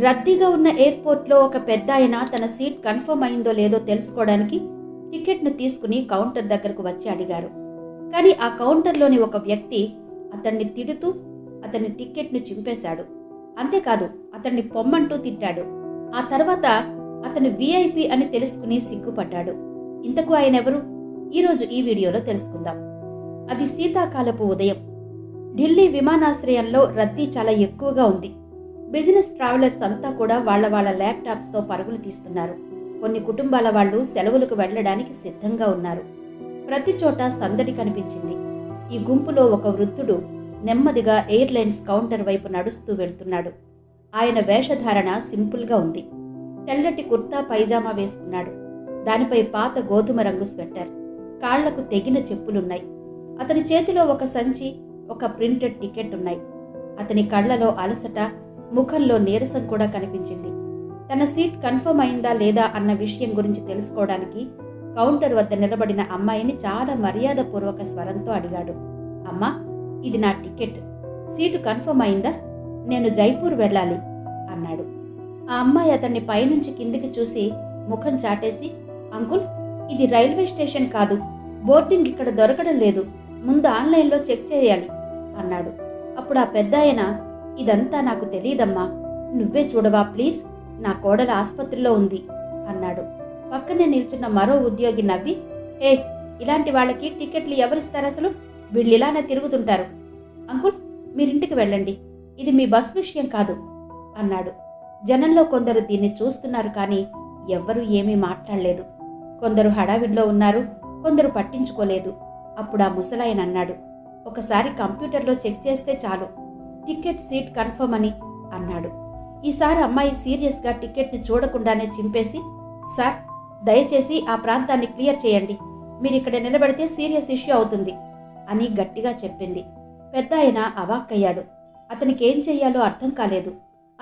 రద్దీగా ఉన్న ఎయిర్పోర్ట్లో ఒక పెద్ద ఆయన తన సీట్ కన్ఫర్మ్ అయిందో లేదో తెలుసుకోవడానికి టికెట్ను తీసుకుని కౌంటర్ దగ్గరకు వచ్చి అడిగారు. కానీ ఆ కౌంటర్లోని ఒక వ్యక్తి అతన్ని తిడుతూ అతని టిక్కెట్ను చింపేశాడు. అంతేకాదు అతన్ని పొమ్మంటూ తిట్టాడు. ఆ తర్వాత అతను విఐపి అని తెలుసుకుని సిగ్గుపడ్డాడు. ఇంతకు ఆయన ఎవరు? ఈరోజు ఈ వీడియోలో తెలుసుకుందాం. అది శీతాకాలపు ఉదయం. ఢిల్లీ విమానాశ్రయంలో రద్దీ చాలా ఎక్కువగా ఉంది. బిజినెస్ ట్రావెలర్స్ అంతా కూడా వాళ్ళ వాళ్ళ ల్యాప్టాప్స్తో పరుగులు తీస్తున్నారు. కొన్ని కుటుంబాల వాళ్ళు సెలవులకు వెళ్ళడానికి సిద్ధంగా ఉన్నారు. ప్రతి చోట సందడి కనిపించింది. ఈ గుంపులో ఒక వృద్ధుడు నెమ్మదిగా ఎయిర్లైన్స్ కౌంటర్ వైపు నడుస్తూ వెళ్తున్నాడు. ఆయన వేషధారణ సింపుల్గా ఉంది. తెల్లటి కుర్తా పైజామా వేసుకున్నాడు. దానిపై పాత గోధుమ రంగు స్వెటర్. కాళ్ళకు తెగిన చెప్పులున్నాయి. అతని చేతిలో ఒక సంచి ఒక ప్రింటెడ్ టికెట్ ఉన్నాయి. అతని కళ్ళలో అలసట ముఖంలో నీరసం కూడా కనిపించింది. తన సీట్ కన్ఫర్మ్ అయిందా లేదా అన్న విషయం గురించి తెలుసుకోవడానికి కౌంటర్ వద్ద నిలబడిన అమ్మాయిని చాలా మర్యాదపూర్వక స్వరంతో అడిగాడు. అమ్మా ఇది నా టికెట్. సీటు కన్ఫర్మ్ అయిందా? నేను జైపూర్ వెళ్ళాలి అన్నాడు. ఆ అమ్మాయి అతన్ని పైనుంచి కిందికి చూసి ముఖం చాటేసి అంకుల్ ఇది రైల్వే స్టేషన్ కాదు. బోర్డింగ్ ఇక్కడ దొరకడం లేదు. ముందు ఆన్లైన్లో చెక్ చేయాలి అన్నాడు. అప్పుడు ఆ పెద్ద ఇదంతా నాకు తెలియదమ్మా నువ్వే చూడవా ప్లీజ్? నా కోడల ఆసుపత్రిలో ఉంది అన్నాడు. పక్కనే నిల్చున్న మరో ఉద్యోగి నవ్వి ఏ ఇలాంటి వాళ్ళకి టికెట్లు ఎవరిస్తారు అసలు? వీళ్ళు ఇలానే తిరుగుతుంటారు. అంకుల్ మీరింటికి వెళ్ళండి. ఇది మీ బస్ విషయం కాదు అన్నాడు. జనంలో కొందరు దీన్ని చూస్తున్నారు కానీ ఎవ్వరూ ఏమీ మాట్లాడలేదు. కొందరు హడావిడిలో ఉన్నారు కొందరు పట్టించుకోలేదు. అప్పుడు ఆ ముసలాయన అన్నాడు ఒకసారి కంప్యూటర్లో చెక్ చేస్తే చాలు. టికెట్ సీట్ కన్ఫర్మ్ అని అన్నాడు. ఈసారి అమ్మాయి సీరియస్గా టికెట్ని చూడకుండానే చింపేసి సార్ దయచేసి ఆ ప్రాంతాన్ని క్లియర్ చేయండి. మీరు ఇక్కడ నిలబడితే సీరియస్ ఇష్యూ అవుతుంది అని గట్టిగా చెప్పింది. పెద్ద ఆయన అవాక్కయ్యాడు. అతనికి ఏం చెయ్యాలో అర్థం కాలేదు.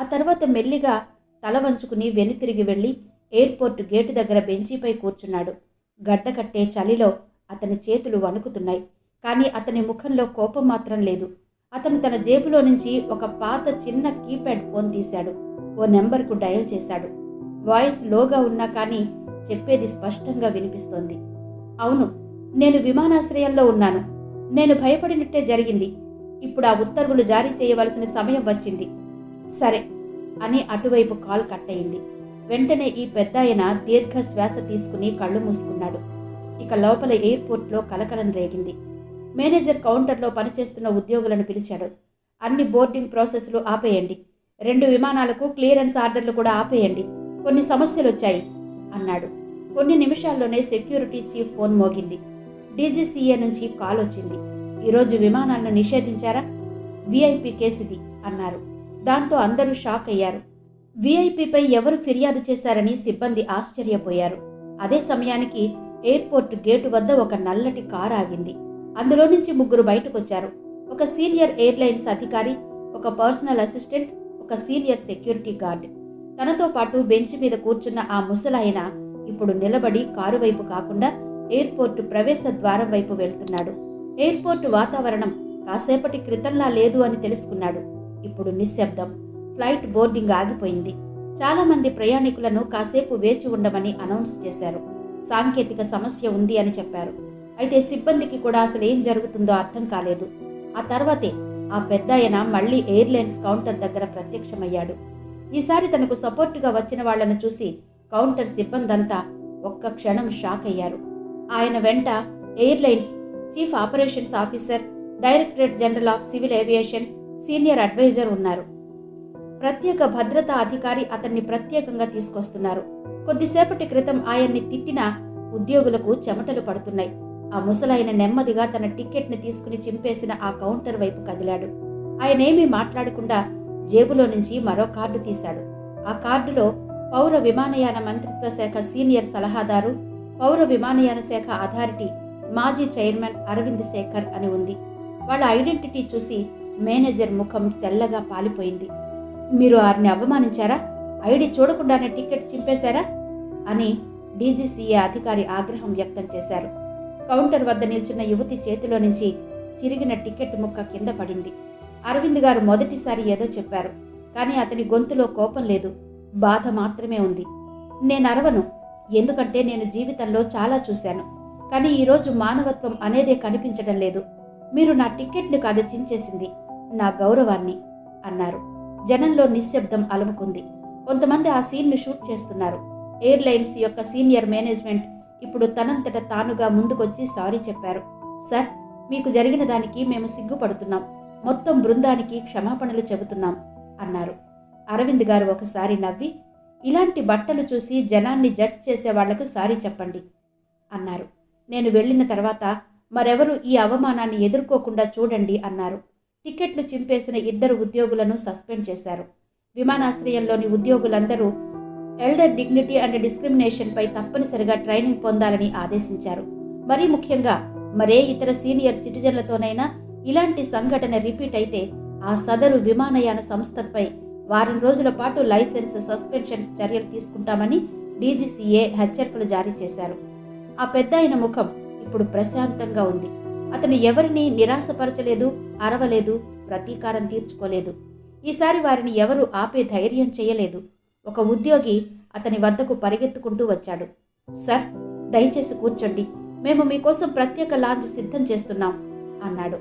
ఆ తర్వాత మెల్లిగా తల వంచుకుని వెనుతిరిగి వెళ్ళి ఎయిర్పోర్ట్ గేటు దగ్గర బెంచీపై కూర్చున్నాడు. గడ్డకట్టే చలిలో అతని చేతులు వణుకుతున్నాయి. కానీ అతని ముఖంలో కోపం మాత్రం లేదు. అతను తన జేబులో నుంచి ఒక పాత చిన్న కీప్యాడ్ ఫోన్ తీశాడు. ఓ నెంబర్కు డయల్ చేశాడు. వాయిస్ లోగా ఉన్నా కానీ చెప్పేది స్పష్టంగా వినిపిస్తోంది. అవును నేను విమానాశ్రయంలో ఉన్నాను. నేను భయపడినట్టే జరిగింది. ఇప్పుడు ఆ ఉత్తర్వులు జారీ చేయవలసిన సమయం వచ్చింది. సరే అని అటువైపు కాల్ కట్ అయింది వెంటనే ఈ పెద్దాయన దీర్ఘ శ్వాస తీసుకుని కళ్ళు మూసుకున్నాడు. ఇక లోపల ఎయిర్పోర్ట్లో కలకలం రేగింది. మేనేజర్ కౌంటర్లో పనిచేస్తున్న ఉద్యోగులను పిలిచాడు. అన్ని బోర్డింగ్ ప్రాసెస్లు ఆపేయండి. రెండు విమానాలకు క్లియరెన్స్ ఆర్డర్లు కూడా ఆపేయండి. కొన్ని సమస్యలు వచ్చాయి అన్నాడు. కొన్ని నిమిషాల్లోనే సెక్యూరిటీ చీఫ్ ఫోన్ మోగింది. డీజీసీఏ నుంచి కాల్ వచ్చింది. ఈరోజు విమానాలను నిషేధించారా? విఐపి కేసుది అన్నారు. దాంతో అందరూ షాక్ అయ్యారు. విఐపిపై ఎవరు ఫిర్యాదు చేశారని సిబ్బంది ఆశ్చర్యపోయారు. అదే సమయానికి ఎయిర్పోర్ట్ గేటు వద్ద ఒక నల్లటి కారు ఆగింది. అందులో నుంచి ముగ్గురు బయటకొచ్చారు. ఒక సీనియర్ ఎయిర్లైన్స్ అధికారి ఒక పర్సనల్ అసిస్టెంట్ ఒక సీనియర్ సెక్యూరిటీ గార్డ్. తనతో పాటు బెంచ్ మీద కూర్చున్న ఆ ముసలాయన ఇప్పుడు నిలబడి కారు వైపు కాకుండా ఎయిర్పోర్టు ప్రవేశ ద్వారం వైపు వెళ్తున్నాడు. ఎయిర్పోర్టు వాతావరణం కాసేపటి క్రితంలా లేదు అని తెలుసుకున్నాడు. ఇప్పుడు నిశ్శబ్దం ఫ్లైట్ బోర్డింగ్ ఆగిపోయింది. చాలా మంది ప్రయాణికులను కాసేపు వేచి ఉండమని అనౌన్స్ చేశారు. సాంకేతిక సమస్య ఉంది అని చెప్పారు. అయితే సిబ్బందికి కూడా అసలు ఏం జరుగుతుందో అర్థం కాలేదు. ఆ తర్వాతే ఆ పెద్దాయన మళ్ళీ ఎయిర్లైన్స్ కౌంటర్ దగ్గర ప్రత్యక్షమయ్యాడు. ఈసారి తనకు సపోర్టుగా వచ్చిన వాళ్ళను చూసి కౌంటర్ సిబ్బందంతా ఒక్క క్షణం షాక్ అయ్యారు. ఆయన వెంట airlines chief operations officer directorate general of civil aviation senior adviser ఉన్నారు. ప్రత్యేక భద్రతా అధికారి అతన్ని ప్రత్యేకంగా తీసుకొస్తున్నారు. కొద్దిసేపటి క్రితం ఆయన్ని తిట్టిన ఉద్యోగులకు చెమటలు పడుతున్నాయి. ఆ ముసలాయన నెమ్మదిగా తన టిక్కెట్ని తీసుకుని చింపేసిన ఆ కౌంటర్ వైపు కదిలాడు. ఆయనేమీ మాట్లాడకుండా జేబులో నుంచి మరో కార్డు తీశాడు. ఆ కార్డులో పౌర విమానయాన మంత్రిత్వ శాఖ సీనియర్ సలహాదారు పౌర విమానయాన శాఖ అథారిటీ మాజీ చైర్మన్ అరవింద్ శేఖర్ అని ఉంది. వాళ్ళ ఐడెంటిటీ చూసి మేనేజర్ ముఖం తెల్లగా పాలిపోయింది. మీరు వారిని అవమానించారా? ఐడి చూడకుండానే టికెట్ చింపేశారా? అని డీజీసీఏ అధికారి ఆగ్రహం వ్యక్తం చేశారు. కౌంటర్ వద్ద నిల్చున్న యువతి చేతిలో నుంచి చిరిగిన టికెట్ ముక్క కింద పడింది. అరవింద్ గారు మొదటిసారి ఏదో చెప్పారు కానీ అతని గొంతులో కోపం లేదు బాధ మాత్రమే ఉంది. నేను అరవను ఎందుకంటే నేను జీవితంలో చాలా చూశాను కానీ ఈరోజు మానవత్వం అనేదే కనిపించడం లేదు. మీరు నా టిక్కెట్ను కాదు చించేసింది నా గౌరవాన్ని అన్నారు. జనంలో నిశ్శబ్దం అలముకుంది. కొంతమంది ఆ సీన్ను షూట్ చేస్తున్నారు. ఎయిర్లైన్స్ యొక్క సీనియర్ మేనేజ్మెంట్ ఇప్పుడు తనంతట తానుగా ముందుకొచ్చి సారీ చెప్పారు. సార్ మీకు జరిగిన దానికి మేము సిగ్గుపడుతున్నాం. మొత్తం బృందానికి క్షమాపణలు చెబుతున్నాం అన్నారు. అరవింద్ గారు ఒకసారి నవ్వి ఇలాంటి బట్టలు చూసి జనాన్ని జడ్జ్ చేసే వాళ్ళకు సారీ చెప్పండి అన్నారు. నేను వెళ్ళిన తర్వాత మరెవరు ఈ అవమానాన్ని ఎదుర్కోకుండా చూడండి అన్నారు. టికెట్లు చింపేసిన ఇద్దరు ఉద్యోగులను సస్పెండ్ చేశారు. విమానాశ్రయంలోని ఉద్యోగులందరూ ఎల్డర్ డిగ్నిటీ అండ్ డిస్క్రిమినేషన్పై తప్పనిసరిగా ట్రైనింగ్ పొందాలని ఆదేశించారు. మరీ ముఖ్యంగా మరే ఇతర సీనియర్ సిటిజన్లతోనైనా ఇలాంటి సంఘటన రిపీట్ అయితే ఆ సదరు విమానయాన సంస్థపై వారం రోజుల పాటు లైసెన్స్ సస్పెన్షన్ చర్యలు తీసుకుంటామని డీజీసీఏ హెచ్చరికలు జారీ చేశారు. ఆ పెద్ద ముఖం ఇప్పుడు ప్రశాంతంగా ఉంది. అతను ఎవరిని నిరాశపరచలేదు అరవలేదు ప్రతీకారం తీర్చుకోలేదు. ఈసారి వారిని ఎవరు ఆపే ధైర్యం చేయలేదు. ఒక ఉద్యోగి అతని వద్దకు పరిగెత్తుకుంటూ వచ్చాడు. సార్ దయచేసి కూర్చోండి. మేము మీకోసం ప్రత్యేక లాంజ్ సిద్ధం చేస్తున్నాం అన్నాడు.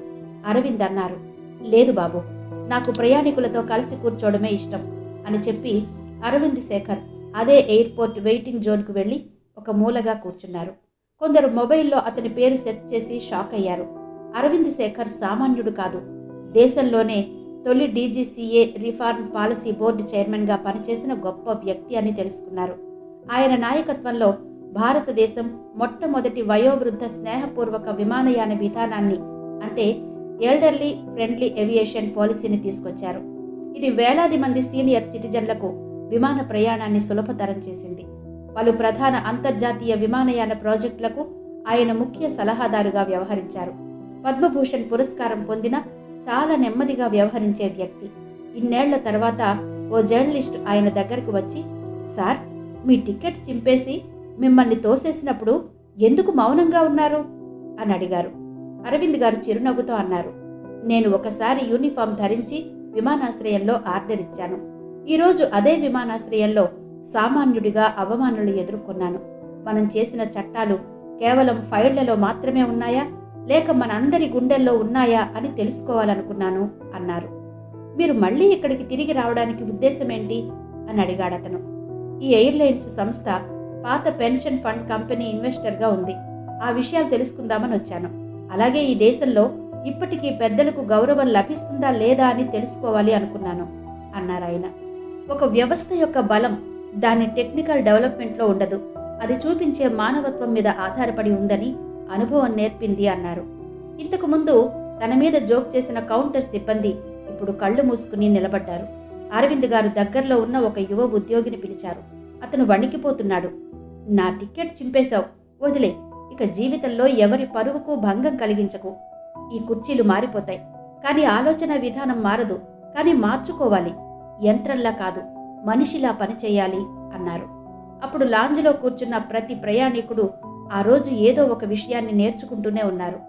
అరవింద్ అన్నారు లేదు బాబు నాకు ప్రయాణికులతో కలిసి కూర్చోవడమే ఇష్టం అని చెప్పి అరవింద్ శేఖర్ అదే ఎయిర్పోర్ట్ వెయిటింగ్ జోన్కు వెళ్ళి ఒక మూలగా కూర్చున్నారు. కొందరు మొబైల్లో అతని పేరు సెట్ చేసి షాక్ అయ్యారు. అరవింద్ శేఖర్ సామాన్యుడు కాదు దేశంలోనే తొలి డీజీసీఏ రిఫార్మ్ పాలసీ బోర్డు చైర్మన్గా పనిచేసిన గొప్ప వ్యక్తి అని తెలుసుకున్నారు. ఆయన నాయకత్వంలో భారతదేశం మొట్టమొదటి వయోవృద్ధ స్నేహపూర్వక విమానయాన విధానాన్ని అంటే ఎల్డర్లీ ఫ్రెండ్లీ ఏవియేషన్ పాలసీని తీసుకొచ్చారు. ఇది వేలాది మంది సీనియర్ సిటిజన్లకు విమాన ప్రయాణాన్ని సులభతరం చేసింది. పలు ప్రధాన అంతర్జాతీయ విమానయాన ప్రాజెక్టులకు ఆయన ముఖ్య సలహాదారుగా వ్యవహరించారు. పద్మభూషణ్ పురస్కారం పొందిన చాలా నెమ్మదిగా వ్యవహరించే వ్యక్తి. ఇన్నేళ్ళ తర్వాత ఓ జర్నలిస్ట్ ఆయన దగ్గరకు వచ్చి సార్ మీ టికెట్ చింపేసి మిమ్మల్ని తోసేసినప్పుడు ఎందుకు మౌనంగా ఉన్నారు? అని అడిగారు. అరవింద్ గారు చిరునవ్వుతో అన్నారు నేను ఒకసారి యూనిఫామ్ ధరించి విమానాశ్రయంలో ఆర్డర్ ఇచ్చాను. ఈరోజు అదే విమానాశ్రయంలో సామాన్యుడిగా అవమానులు ఎదుర్కొన్నాను. మనం చేసిన చట్టాలు కేవలం ఫైళ్ళలో మాత్రమే ఉన్నాయా? లేక మనందరి గుండెల్లో ఉన్నాయా అని తెలుసుకోవాలనుకున్నాను అన్నారు. మీరు మళ్ళీ ఇక్కడికి తిరిగి రావడానికి ఉద్దేశం ఏంటి అని అడిగాడు అతను ఈ ఎయిర్లైన్స్ సంస్థ పాత పెన్షన్ ఫండ్ కంపెనీ ఇన్వెస్టర్గా ఉంది. ఆ విషయాలు తెలుసుకుందామని వచ్చాను. అలాగే ఈ దేశంలో ఇప్పటికీ పెద్దలకు గౌరవం లభిస్తుందా లేదా అని తెలుసుకోవాలి అనుకున్నాను అన్నారు ఆయన. ఒక వ్యవస్థ యొక్క బలం దాని టెక్నికల్ డెవలప్మెంట్లో ఉండదు. అది చూపించే మానవత్వం మీద ఆధారపడి ఉందని అనుభవం నేర్పింది అన్నారు. ఇంతకు ముందు తన మీద జోక్ చేసిన కౌంటర్ సిబ్బంది ఇప్పుడు కళ్ళు మూసుకుని నిలబడ్డారు. అరవింద్ గారు దగ్గరలో ఉన్న ఒక యువ ఉద్యోగిని పిలిచారు. అతను వణికిపోతున్నాడు. నా టికెట్ చింపేశావు. వదిలే. ఇక జీవితంలో ఎవరి పరువుకు భంగం కలిగించకు. ఈ కుర్చీలు మారిపోతాయి. కానీ ఆలోచన విధానం మారదు. కానీ మార్చుకోవాలి. యంత్రంలా కాదు. మనిషిలా పనిచేయాలి అన్నారు. అప్పుడు లాంజ్లో కూర్చున్న ప్రతి ప్రయాణికుడు ఆ రోజు ఏదో ఒక విషయాన్ని నేర్చుకుంటూనే ఉన్నారు.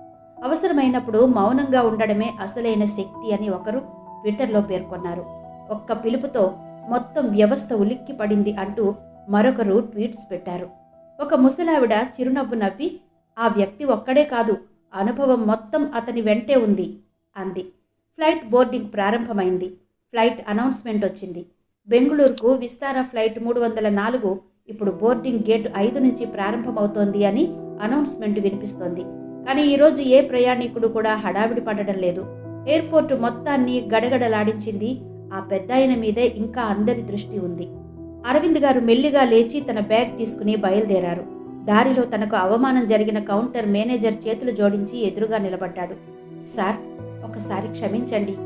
అవసరమైనప్పుడు మౌనంగా ఉండడమే అసలైన శక్తి అని ఒకరు ట్విట్టర్లో పేర్కొన్నారు. ఒక్క పిలుపుతో మొత్తం వ్యవస్థ ఉలిక్కి పడింది అంటూ మరొకరు ట్వీట్స్ పెట్టారు. ఒక ముసలావిడ చిరునవ్వు నవ్వి ఆ వ్యక్తి ఒక్కడే కాదు అనుభవం మొత్తం అతని వెంటే ఉంది అంది. ఫ్లైట్ బోర్డింగ్ ప్రారంభమైంది. ఫ్లైట్ అనౌన్స్మెంట్ వచ్చింది. బెంగళూరుకు విస్తార ఫ్లైట్ మూడు వందల నాలుగు ఇప్పుడు బోర్డింగ్ గేట్ ఐదు నుంచి ప్రారంభమవుతోంది అని అనౌన్స్మెంట్ వినిపిస్తోంది. కానీ ఈరోజు ఏ ప్రయాణికుడు కూడా హడావిడి పడడం లేదు. ఎయిర్పోర్ట్ మొత్తాన్ని గడగడలాడించింది. ఆ పెద్దాయన మీదే ఇంకా అందరి దృష్టి ఉంది. అరవింద్ గారు మెల్లిగా లేచి తన బ్యాగ్ తీసుకుని బయలుదేరారు. దారిలో తనకు అవమానం జరిగిన కౌంటర్ మేనేజర్ చేతులు జోడించి ఎదురుగా నిలబడ్డాడు. సార్ ఒకసారి క్షమించండి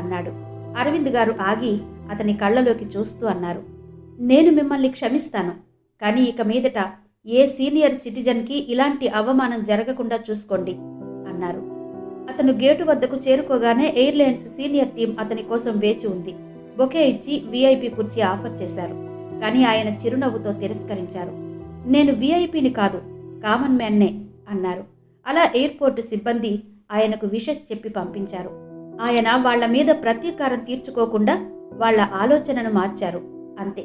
అన్నాడు. అరవింద్ గారు ఆగి అతని కళ్ళలోకి చూస్తూ అన్నారు. నేను మిమ్మల్ని క్షమిస్తాను. కానీ ఇక మీదట ఏ సీనియర్ సిటిజన్కి ఇలాంటి అవమానం జరగకుండా చూసుకోండి అన్నారు. అతను గేటు వద్దకు చేరుకోగానే ఎయిర్లైన్స్ సీనియర్ టీం అతని కోసం వేచి ఉంది. బొకే ఇచ్చి వీఐపీ కుర్చీ ఆఫర్ చేశారు. కానీ ఆయన చిరునవ్వుతో తిరస్కరించారు. నేను వీఐపీని కాదు కామన్ మ్యాన్నే అన్నారు. అలా ఎయిర్పోర్ట్ సిబ్బంది ఆయనకు విషెస్ చెప్పి పంపించారు. ఆయన వాళ్ళ మీద ప్రతీకారం తీర్చుకోకుండా వాళ్ళ ఆలోచనను మార్చారు. అంతే.